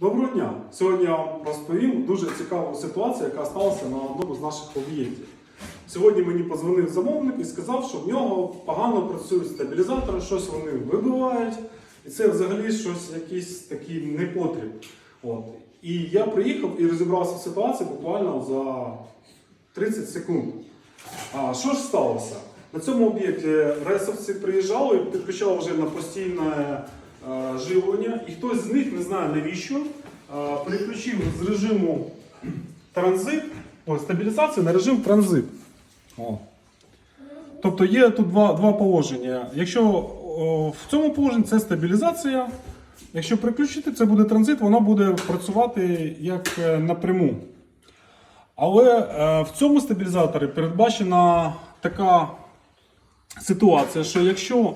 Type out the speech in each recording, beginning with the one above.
Доброго дня! Сьогодні я вам розповім дуже цікаву ситуацію, яка сталася на одному з наших об'єктів. Сьогодні мені позвонив замовник і сказав, що в нього погано працюють стабілізатори, щось вони вибивають, і це взагалі щось якийсь такий непотріб. От. І я приїхав і розібрався в ситуації буквально за 30 секунд. А що ж сталося? На цьому об'єкті ресурси приїжджали і підключали вже на постійне живлення, і хтось з них, не знаю навіщо, е, переключив з режиму транзит, ой, стабілізації на режим транзит. О. Тобто є тут два, два положення. Якщо о, в цьому положенні це стабілізація, якщо приключити, це буде транзит, воно буде працювати як е, напряму. Але е, в цьому стабілізаторі передбачена така ситуація, що якщо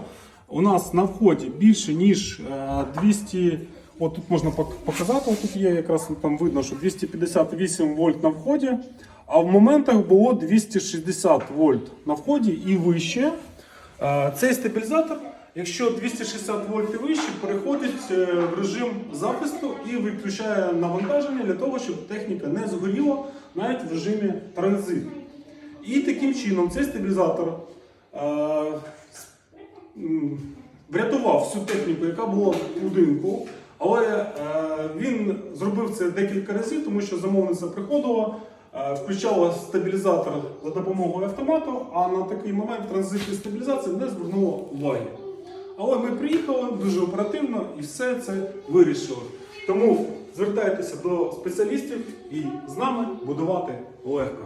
у нас на вході більше ніж е, 200, от тут можна показати, от тут є якраз там видно, що 258 вольт на вході, а в моментах було 260 вольт на вході і вище. Е, Цей стабілізатор, якщо 260 вольт і вище, переходить е, в режим захисту і виключає навантаження для того, щоб техніка не згоріла навіть в режимі транзиту. І таким чином цей стабілізатор е, врятував всю техніку, яка була в будинку. Але е, він зробив це декілька разів, тому що замовниця приходила, е, включала стабілізатор за допомогою автомату, а на такий момент транзитної стабілізації не звернула уваги. Але ми приїхали дуже оперативно і все це вирішили. Тому звертайтеся до спеціалістів і з нами будувати легко.